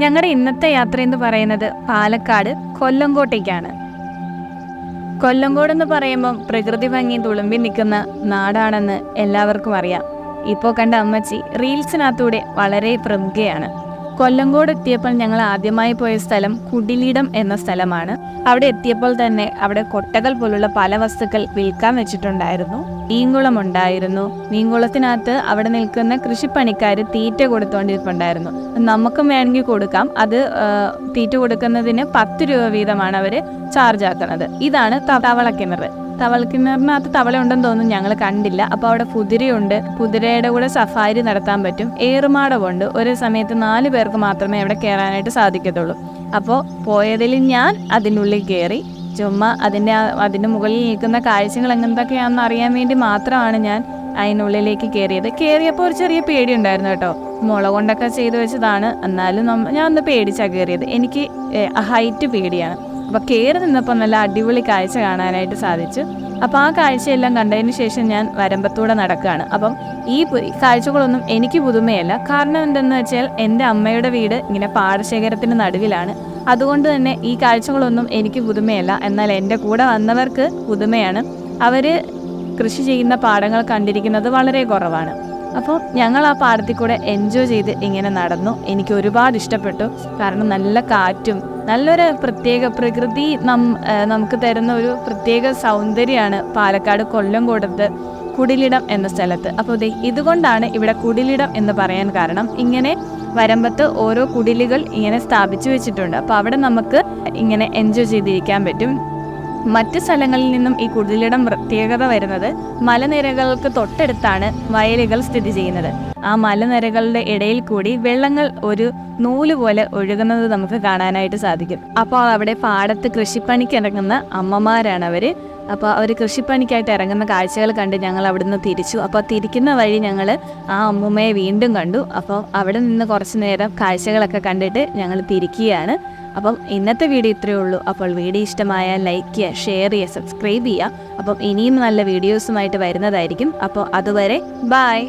ഞങ്ങളുടെ ഇന്നത്തെ യാത്ര എന്ന് പറയുന്നത് പാലക്കാട് കൊല്ലങ്കോട്ടേക്കാണ്. കൊല്ലങ്കോട് എന്ന് പറയുമ്പം പ്രകൃതി ഭംഗി തുളുമ്പി നിൽക്കുന്ന നാടാണെന്ന് എല്ലാവർക്കും അറിയാം. ഇപ്പോൾ കണ്ട അമ്മച്ചി റീൽസിനകത്തൂടെ വളരെ പ്രമുഖയാണ്. കൊല്ലങ്കോട് എത്തിയപ്പോൾ ഞങ്ങൾ ആദ്യമായി പോയ സ്ഥലം കുടിലിടം എന്ന സ്ഥലമാണ്. അവിടെ എത്തിയപ്പോൾ തന്നെ അവിടെ കൊട്ടകൾ പോലുള്ള പല വസ്തുക്കൾ വിൽക്കാൻ വെച്ചിട്ടുണ്ടായിരുന്നു. മീൻകുളം ഉണ്ടായിരുന്നു. മീൻകുളത്തിനകത്ത് അവിടെ നിൽക്കുന്ന കൃഷിപ്പണിക്കാർ തീറ്റ കൊടുത്തുകൊണ്ടിരിപ്പുണ്ടായിരുന്നു നമുക്കും വേണമെങ്കിൽ കൊടുക്കാം. അത് തീറ്റ കൊടുക്കുന്നതിന് പത്ത് രൂപ വീതമാണ് അവർ ചാർജ് ആക്കുന്നത് ഇതാണ് തവളക്കിണർ തവളക്കിണറിനകത്ത് തവള ഉണ്ടെന്ന് തോന്നുന്നു ഞങ്ങൾ കണ്ടില്ല. അപ്പോൾ അവിടെ കുതിരയുണ്ട് കുതിരയുടെ കൂടെ സഫാരി നടത്താൻ പറ്റും. ഏറുമാടമുണ്ട് ഒരു സമയത്ത് നാല് പേർക്ക് മാത്രമേ അവിടെ കയറാനായിട്ട് സാധിക്കത്തുള്ളൂ. അപ്പോൾ പോയതിൽ ഞാൻ അതിനുള്ളിൽ കയറി ചുമ്മാ അതിന്റെ അതിന്റെ മുകളിൽ നിൽക്കുന്ന കാഴ്ചകൾ എങ്ങനത്തൊക്കെയാണെന്ന് അറിയാൻ വേണ്ടി മാത്രമാണ് ഞാൻ അതിനുള്ളിലേക്ക് കയറിയത് കയറിയപ്പോൾ ഒരു ചെറിയ പേടി ഉണ്ടായിരുന്നു കേട്ടോ. മുള കൊണ്ടൊക്കെ ചെയ്തു വെച്ചതാണ്. എന്നാലും ഞാൻ ഒന്ന് പേടിച്ചാണ് കയറിയത് എനിക്ക് ഹൈറ്റ് പേടിയാണ്. അപ്പോൾ കയറി നിന്നപ്പോൾ നല്ല അടിപൊളി കാഴ്ച കാണാനായിട്ട് സാധിച്ചു. അപ്പോൾ ആ കാഴ്ചയെല്ലാം കണ്ടതിന് ശേഷം ഞാൻ വരമ്പത്തൂടെ നടക്കുകയാണ്. അപ്പം ഈ കാഴ്ചകളൊന്നും എനിക്ക് പുതുമയല്ല. കാരണം എന്തെന്ന് വെച്ചാൽ എന്റെ അമ്മയുടെ വീട് ഇങ്ങനെ പാടശേഖരത്തിന് നടുവിലാണ്. അതുകൊണ്ട് തന്നെ ഈ കാഴ്ചകളൊന്നും എനിക്ക് പുതുമയല്ല. എന്നാൽ എന്റെ കൂടെ വന്നവർക്ക് പുതുമയാണ്. അവർ കൃഷി ചെയ്യുന്ന പാടങ്ങൾ കണ്ടിരിക്കുന്നത് വളരെ കുറവാണ്. അപ്പോൾ ഞങ്ങൾ ആ പാടത്തിൽ കൂടെ എൻജോയ് ചെയ്ത് ഇങ്ങനെ നടന്നു. എനിക്ക് ഒരുപാട് ഇഷ്ടപ്പെട്ടു. കാരണം നല്ല കാറ്റും നല്ലൊരു പ്രത്യേക പ്രകൃതി നം നമുക്ക് തരുന്ന ഒരു പ്രത്യേക സൗന്ദര്യമാണ് പാലക്കാട് കൊല്ലം കൊല്ലംകോടത്ത് കുടിലിടം എന്ന സ്ഥലത്ത്. അപ്പോൾ ദേ ഇതുകൊണ്ടാണ് ഇവിടെ കുടിലിടം എന്ന് പറയാൻ കാരണം. ഇങ്ങനെ വരമ്പത്ത് ഓരോ കുടിലുകൾ ഇങ്ങനെ സ്ഥാപിച്ചു വെച്ചിട്ടുണ്ട്. അപ്പോൾ അവിടെ നമുക്ക് ഇങ്ങനെ എൻജോയ് ചെയ്തിരിക്കാൻ പറ്റും. മറ്റ് സ്ഥലങ്ങളിൽ നിന്നും ഈ കുടിലിടം പ്രത്യേകത വരുന്നത് മലനിരകൾക്ക് തൊട്ടടുത്താണ് വയലുകൾ സ്ഥിതി ചെയ്യുന്നത്. ആ മലനിരകളുടെ ഇടയിൽ കൂടി വെള്ളങ്ങൾ ഒരു നൂൽ പോലെ ഒഴുകുന്നത് നമുക്ക് കാണാനായിട്ട് സാധിക്കും. അപ്പോൾ അവിടെ പാടത്ത് കൃഷിപ്പണിക്ക് ഇറങ്ങുന്ന അമ്മമാരാണ് അവർ അപ്പോൾ അവർ കൃഷിപ്പണിക്കായിട്ട് ഇറങ്ങുന്ന കാഴ്ചകൾ കണ്ട് ഞങ്ങൾ അവിടുന്ന് തിരിച്ചു. അപ്പോൾ തിരിക്കുന്ന വഴി ഞങ്ങൾ ആ അമ്മുമ്മയെ വീണ്ടും കണ്ടു. അപ്പോൾ അവിടെ നിന്ന് കുറച്ച് നേരം കാഴ്ചകളൊക്കെ കണ്ടിട്ട് ഞങ്ങൾ തിരിക്കുകയാണ്. അപ്പം ഇന്നത്തെ വീഡിയോ ഇത്രയേ ഉള്ളൂ. അപ്പോൾ വീഡിയോ ഇഷ്ടമായ ലൈക്ക് ചെയ്യുക ഷെയർ ചെയ്യുക സബ്സ്ക്രൈബ് ചെയ്യുക. അപ്പം ഇനിയും നല്ല വീഡിയോസുമായിട്ട് വരുന്നതായിരിക്കും. അപ്പോൾ അതുവരെ ബായ്